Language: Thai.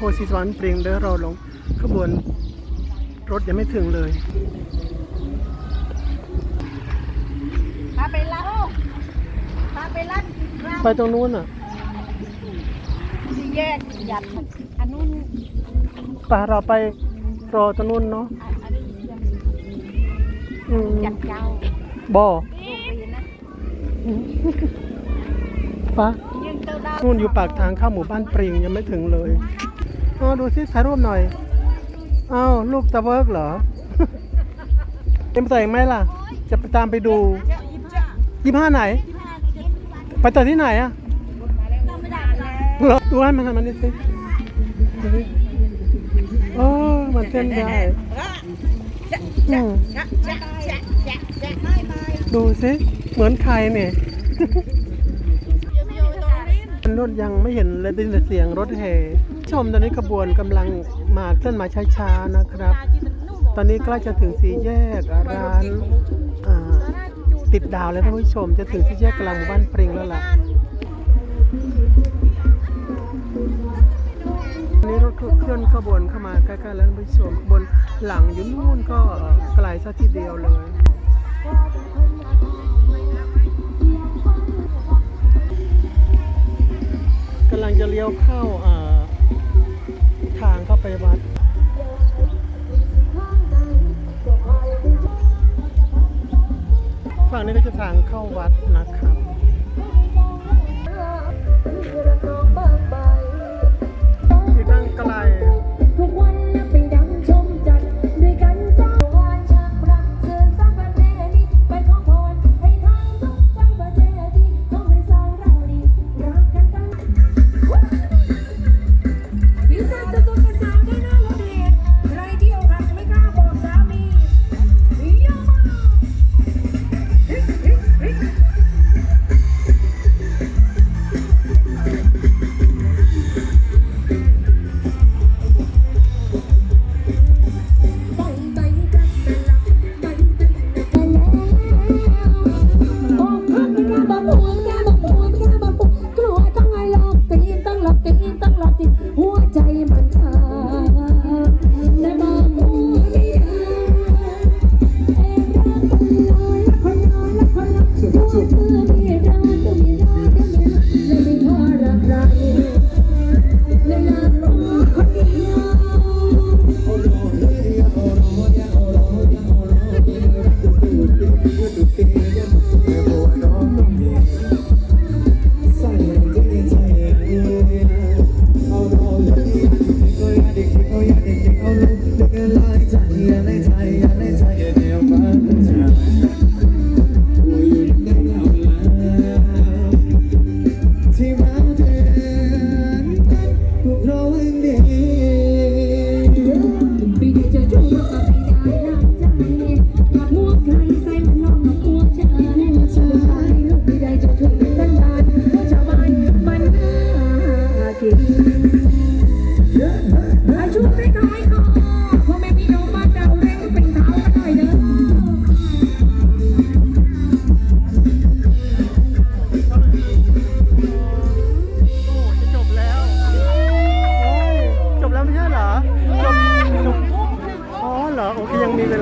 โพธิสวรรค์ปริงเด้อเราลงขบวนรถยังไม่ถึงเลยพาไปลัดพาไปลัดไปตรงนู้นอะที่แยกหยัดอันนู้นปาเราไปรอตรงนู้นเนาะอันอันนี้ยังอืมหยัดเจ้าบ่อปีนะปะยืนเต้าดาว นู่นอยู่ปากทางเข้าหมู่บ้านปริงยังไม่ถึงเลยอ๋อดูสิถ่ายรูปหน่อยอ้าวลูกตะเวิร์กเหรอเต็มใส่ไหมล่ะ จะไปตามไปดูยี่ห้าไหน ไปต่อที่ไหนอะดูให้มันมันนี่สิดูสิโอ้มันเต้นได้ดูสิ เหมือนใครเนี่ย รถยังไม่เห็นเลยได้ยินแต่เสียงรถแห่ชมตอนนี้ขบวนกำลังมาเคลื่อนมาช้าๆนะครับ ตอนนี้ใกล้จะถึงสี่แยกร้านติดดาวแล้วท่านผู้ชม จะถึงสี่แยกกลางหมู่บ้านปริงแล้วล่ะอันนี้รถเคลื่อนขบวนเข้ามาใกล้ๆแล้วท่านผู้ชมขบวนหลังอยู่นู่นก็ไกลซะทีเดียวเลย ลี้ยวเข้าทางเข้าไปวัดฝั่งนี้ก็จะทางเข้าวัดนะครับ หัวไม่กล้บัวไม่บอกกลัวต้องหลอกตีนต้องหลอกตีนต้องหลอกตีหัวใจมันชาแต่บัวไม่ได้เองรักคนร้อยคอยคอย Thank you.